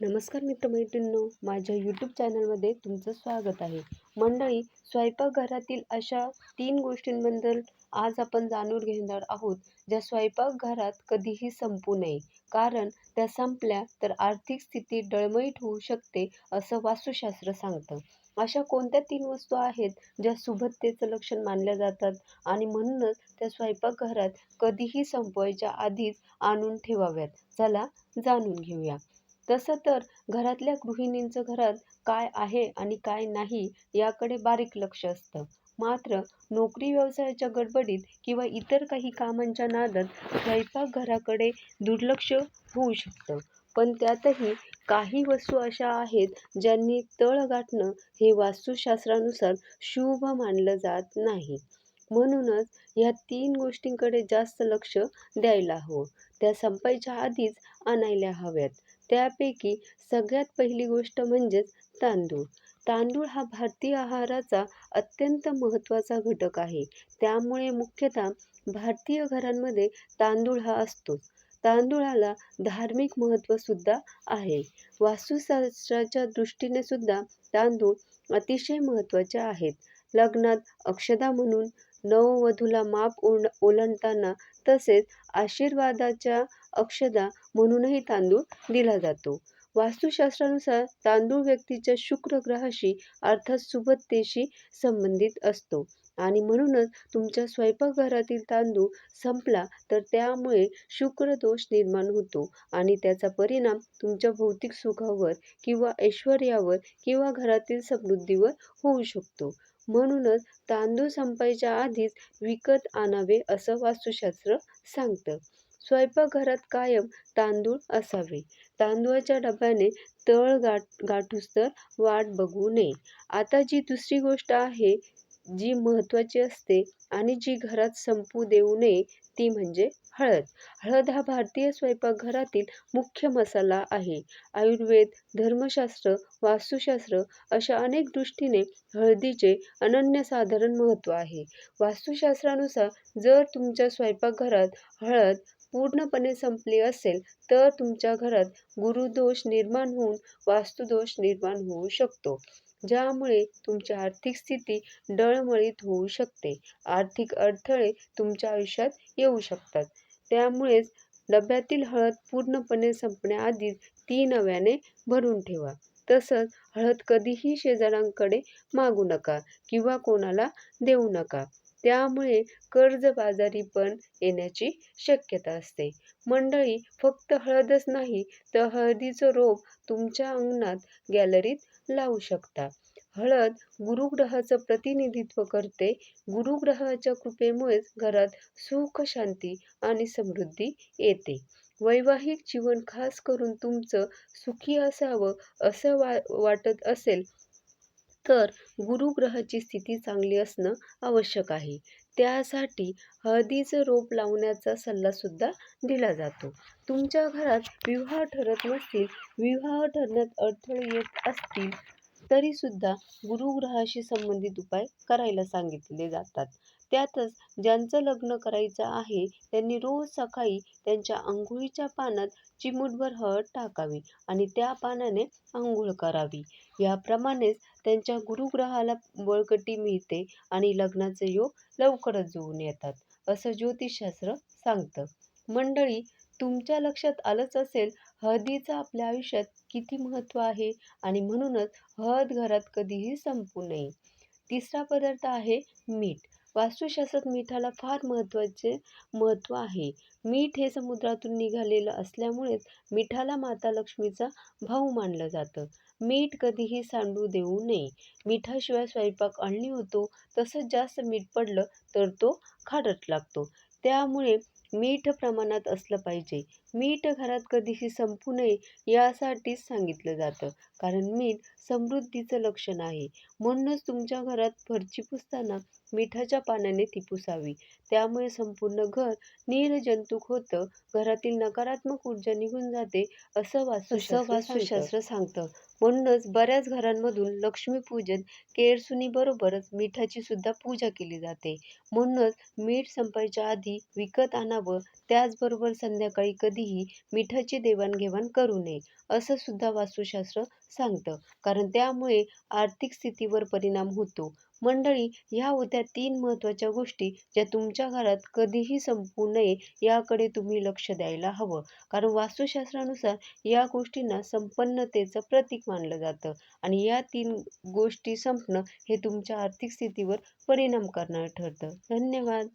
नमस्कार मित्रमैत्रिणींनो माझ्या यूट्यूब चॅनलमध्ये तुमचं स्वागत आहे. मंडळी स्वयंपाकघरातील अशा तीन गोष्टींबद्दल आज आपण जाणून घेणार आहोत ज्या स्वयंपाकघरात कधीही संपू नये. कारण त्या संपल्या तर आर्थिक स्थिती डळमळीत होऊ शकते असं वास्तुशास्त्र सांगतं. अशा कोणत्या तीन वस्तू आहेत ज्या सुबत्तेचं लक्षण मानल्या जातात? आणि म्हणूनच त्या स्वयंपाकघरात कधीही संपवायच्या आधीच आणून ठेवाव्यात. चला जाणून घेऊया. तसं तर घरातल्या गृहिणींचं घरात काय आहे आणि काय नाही याकडे बारीक लक्ष असतं. मात्र नोकरी व्यवसायाच्या गडबडीत किंवा इतर काही कामांच्या नादात स्वयंपाकघराकडे दुर्लक्ष होऊ शकतं. पण त्यातही काही वस्तू अशा आहेत ज्यांनी तळ गाठणं हे वास्तुशास्त्रानुसार शुभ मानलं जात नाही. म्हणूनच ह्या तीन गोष्टींकडे जास्त लक्ष द्यायला हवं. त्या संपायच्या आधीच आणायला हव्यात. त्यापैकी सगळ्यात पहिली गोष्ट म्हणजेच तांदूळ. तांदूळ हा भारतीय आहाराचा अत्यंत महत्त्वाचा घटक आहे. त्यामुळे मुख्यतः भारतीय घरांमध्ये तांदूळ हा असतोच. तांदूळाला धार्मिक महत्त्वसुद्धा आहे. वास्तुशास्त्राच्या दृष्टीने सुद्धा तांदूळ अतिशय महत्त्वाचे आहेत. लग्नात अक्षदा म्हणून नववधूला माप ओढ ओलांडताना तसेच आशीर्वादाच्या अक्षदा म्हणूनही तांदूळ दिला जातो. वास्तुशास्त्रानुसार तांदूळ व्यक्तीच्या शुक्र ग्रहाशी अर्थात सुबत्तेशी संबंधित असतो. आणि म्हणूनच तुमच्या स्वयंपाकघरातील तांदूळ संपला तर त्यामुळे शुक्र दोष निर्माण होतो आणि त्याचा परिणाम तुमच्या भौतिक सुखावर किंवा ऐश्वर्यावर किंवा घरातील समृद्धीवर होऊ शकतो. म्हणूनच तांदूळ संपायच्या आधीच विकत आणावे असं वास्तुशास्त्र सांगतं. स्वयंपाकघरात कायम तांदूळ असावे. तांदूळाच्या डब्याने तळ गाठ गाठूस्तर वाट बघू नये. आता जी दुसरी गोष्ट आहे जी महत्त्वाची असते आणि जी घरात संपू देऊ नये ती म्हणजे हळद. हळद हा भारतीय स्वयंपाकघरातील मुख्य मसाला आहे. आयुर्वेद धर्मशास्त्र वास्तुशास्त्र अशा अनेक दृष्टीने हळदीचे अनन्यसाधारण महत्त्व आहे. वास्तुशास्त्रानुसार जर तुमच्या स्वयंपाकघरात हळद पूर्णपणे संपली असेल तर तुमच्या घरात गुरुदोष निर्माण होऊन वास्तुदोष निर्माण होऊ शकतो ज्यामुळे तुमची आर्थिक स्थिती डळमळीत होऊ शकते. आर्थिक अडथळे तुमच्या आयुष्यात येऊ शकतात. त्यामुळेच डब्यातील हळद पूर्णपणे संपण्याआधीच ती नव्याने भरून ठेवा. तसंच हळद कधीही शेजाऱ्यांकडे मागू नका किंवा कोणाला देऊ नका. त्यामुळे कर्जबाजारी पण येण्याची शक्यता असते. मंडळी फक्त हळदच नाही तर हळदीचं रोप तुमच्या अंगणात गॅलरीत लावू शकता. हळद गुरुग्रहाचं प्रतिनिधित्व करते. गुरुग्रहाच्या कृपेमुळेच घरात सुख शांती आणि समृद्धी येते. वैवाहिक जीवन खास करून तुमचं सुखी असावं असं वा वाटत असेल तर गुरुग्रहाची स्थिती चांगली असणं आवश्यक आहे. त्यासाठी हळदीचं रोप लावण्याचा सल्लासुद्धा दिला जातो. तुमच्या घरात विवाह ठरत नसतील विवाह ठरण्यात अडथळे येत असतील तरीसुद्धा गुरुग्रहाशी संबंधित उपाय करायला सांगितले जातात. त्यातच ज्यांचं लग्न करायचं आहे त्यांनी रोज सकाळी त्यांच्या आंघोळीच्या पाण्यात चिमूटभर हळद टाकावी आणि त्या पाण्याने आंघोळ करावी. याप्रमाणेच त्यांच्या गुरुग्रहाला बळकटी मिळते आणि लग्नाचे योग लवकरच जुळून येतात असं ज्योतिषशास्त्र सांगतं. मंडळी तुमच्या लक्षात आलंच असेल हळदीचं आपल्या आयुष्यात किती महत्त्व आहे आणि म्हणूनच हळद घरात कधीही संपू नये. तिसरा पदार्थ आहे मीठ. वास्तुशास्त्रात मिठाला फार महत्त्वाचे महत्त्व आहे. मीठ हे समुद्रातून निघालेलं असल्यामुळेच मिठाला माता लक्ष्मीचा भाऊ मानलं जातं. मीठ कधीही सांडू देऊ नये. मिठाशिवाय स्वयंपाक अळणी होतो. तसंच जास्त मीठ पडलं तर तो खारट लागतो. त्यामुळे मीठ प्रमाणात असलं पाहिजे. मीठ घरात कधीही संपू नये यासाठीच सांगितलं जातं. कारण मीठ समृद्धीचं लक्षण आहे. म्हणूनच तुमच्या घरात फरची पुसताना मिठाच्या पाण्याने ती पुसावी. त्यामुळे संपूर्ण घर निर्जंतुक होतं. घरातील नकारात्मक ऊर्जा निघून जाते असं वास्तुशास्त्र वास्तुशास्त्र सांगतं. म्हणूनच बऱ्याच घरांमधून लक्ष्मीपूजन केरसुणीबरोबरच मिठाची सुद्धा पूजा केली जाते. म्हणूनच मीठ संपायच्या आधी विकत आणावं त्याचबरोबर संध्याकाळी कधीही मिठाची देवाणघेवाण करू नये असं सुद्धा वास्तुशास्त्र सांगतं. कारण त्यामुळे आर्थिक स्थितीवर परिणाम होतो. मंडळी ह्या होत्या तीन महत्त्वाच्या गोष्टी ज्या तुमच्या घरात कधीही संपू नये याकडे तुम्ही लक्ष द्यायला हवं. कारण वास्तुशास्त्रानुसार या गोष्टींना संपन्नतेचं प्रतीक मानलं जातं आणि या तीन गोष्टी संपणं हे तुमच्या आर्थिक स्थितीवर परिणाम करणारं ठरतं. धन्यवाद.